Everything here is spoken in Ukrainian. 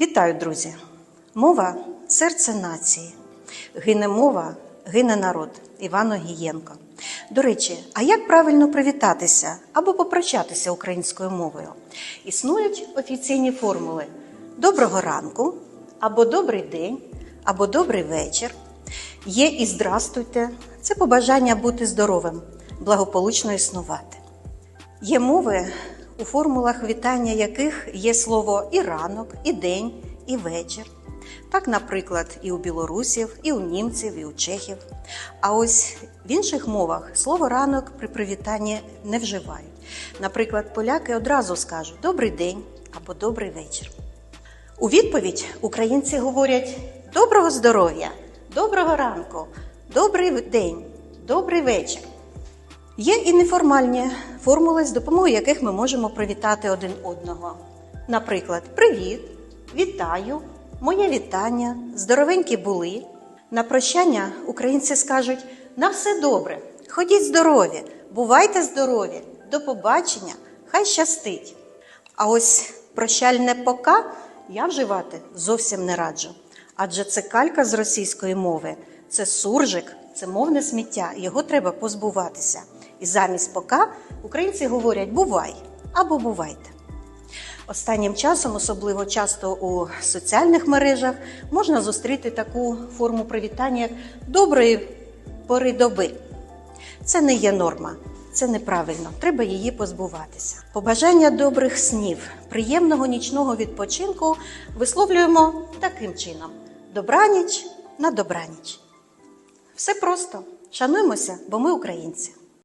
Вітаю, друзі! Мова серце нації. Гине мова, гине народ. Івано Гієнко. До речі, а як правильно привітатися або попрощатися українською мовою? Існують офіційні формули доброго ранку, або добрий день, або добрий вечір. Є і здрастуйте. Це побажання бути здоровим, благополучно існувати. Є мови, у формулах вітання яких є слово і ранок, і день, і вечір. Так, наприклад, і у білорусів, і у німців, і у чехів. А ось в інших мовах слово ранок при привітанні не вживають. Наприклад, поляки одразу скажуть добрий день або добрий вечір. У відповідь українці говорять доброго здоров'я, доброго ранку, добрий день, добрий вечір. Є і неформальні формули, з допомогою яких ми можемо привітати один одного. Наприклад, привіт, вітаю, моє вітання, здоровенькі були. На прощання українці скажуть на все добре, ходіть здорові, бувайте здорові, до побачення, хай щастить. А ось прощальне пока я вживати зовсім не раджу. Адже це калька з російської мови, це суржик, це мовне сміття, його треба позбуватися. І замість пока українці говорять бувай або бувайте. Останнім часом, особливо часто у соціальних мережах, можна зустріти таку форму привітання, як доброї пори доби. Це не є норма, це неправильно, треба її позбуватися. Побажання добрих снів, приємного нічного відпочинку висловлюємо таким чином: добраніч на добраніч. Все просто. Шануємося, бо ми українці.